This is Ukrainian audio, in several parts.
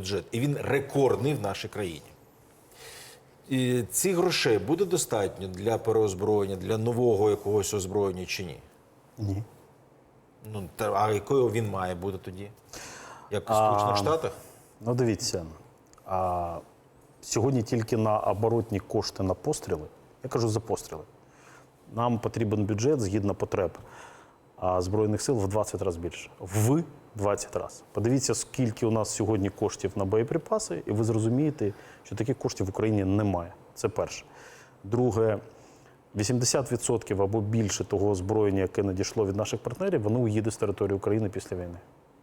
бюджет, і він рекордний в нашій країні. І цих грошей буде достатньо для переозброєння, для нового якогось озброєння чи ні? Ні. Ну, та, а якою він має бути тоді? Як у Сполучених Штатах? Ну, дивіться, а, сьогодні тільки на оборотні кошти на постріли, я кажу за постріли, нам потрібен бюджет згідно потреб а, Збройних сил в 20 разів більше. В 20 разів. Подивіться, скільки у нас сьогодні коштів на боєприпаси, і ви зрозумієте, що таких коштів в Україні немає. Це перше. Друге, 80% або більше того озброєння, яке надійшло від наших партнерів, воно уїде з території України після війни.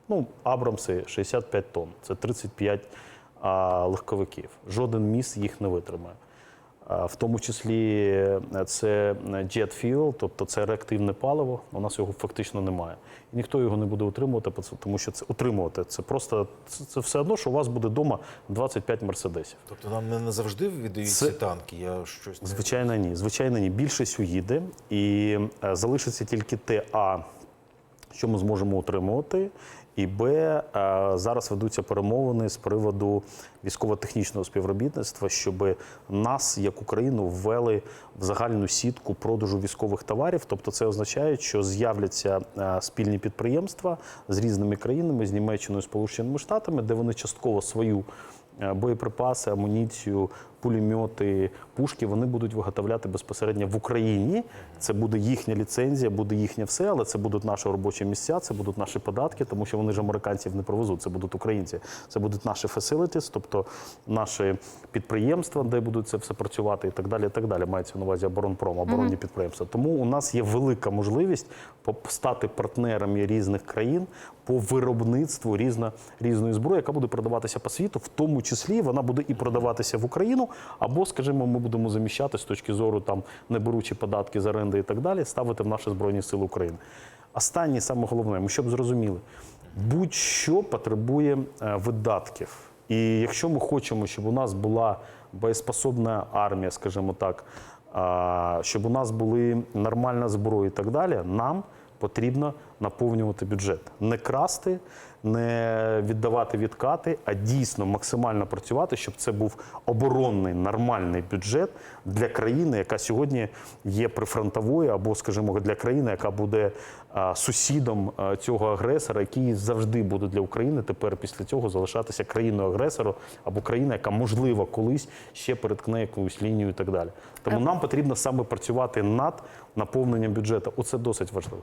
Ну, Абрамси 65 тонн, це 35 а, легковиків. Жоден міст їх не витримає. В тому числі е, це jet fuel, тобто це реактивне паливо. У нас його фактично немає. І ніхто його не буде утримувати, по тому що це утримувати. Це просто це, все одно, що у вас буде вдома 25 мерседесів. Тобто нам не назавжди віддають Це- ці танки. Я щось не Звичайно, ні. Звичайно, ні. Більшість уїде, і е, залишиться тільки те, а що ми зможемо утримувати. І Б, е, зараз ведуться перемовини з приводу військово-технічного співробітництва, щоб нас, як Україну, ввели в загальну сітку продажу військових товарів. Тобто, це означає, що з'являться е, спільні підприємства з різними країнами, з Німеччиною, Сполученими Штатами, де вони частково свою е, боєприпаси, амуніцію, пулемети, пушки вони будуть виготовляти безпосередньо в Україні. Це буде їхня ліцензія, буде їхнє все, але це будуть наші робочі місця, це будуть наші податки, тому що вони ж американців не привезуть. Це будуть українці. Це будуть наші facilities, тобто наші підприємства, де будуть це все працювати, і так далі. І так далі. Мається на увазі оборонпром, оборонні підприємства. Тому у нас є велика можливість стати партнерами різних країн по виробництву різна, різної зброї, яка буде продаватися по світу, в тому числі вона буде і продаватися в Україну, або, скажімо, ми будемо заміщати з точки зору там не беручи податки з оренди і так далі, ставити в наші збройні сили України. Останнє, саме головне, ми щоб зрозуміли, будь-що потребує е, видатків. І якщо ми хочемо, щоб у нас була боєспособна армія, скажімо так, щоб у нас були нормальна зброя і так далі, нам потрібно наповнювати бюджет. Не красти, не віддавати відкати, а дійсно максимально працювати, щоб це був оборонний нормальний бюджет для країни, яка сьогодні є прифронтовою, або, скажімо, для країни, яка буде сусідом цього агресора, який завжди буде для України тепер після цього залишатися країною агресору або країна, яка можливо колись ще переткне якусь лінію і так далі. Тому нам потрібно саме працювати над наповненням бюджету. Оце досить важливо.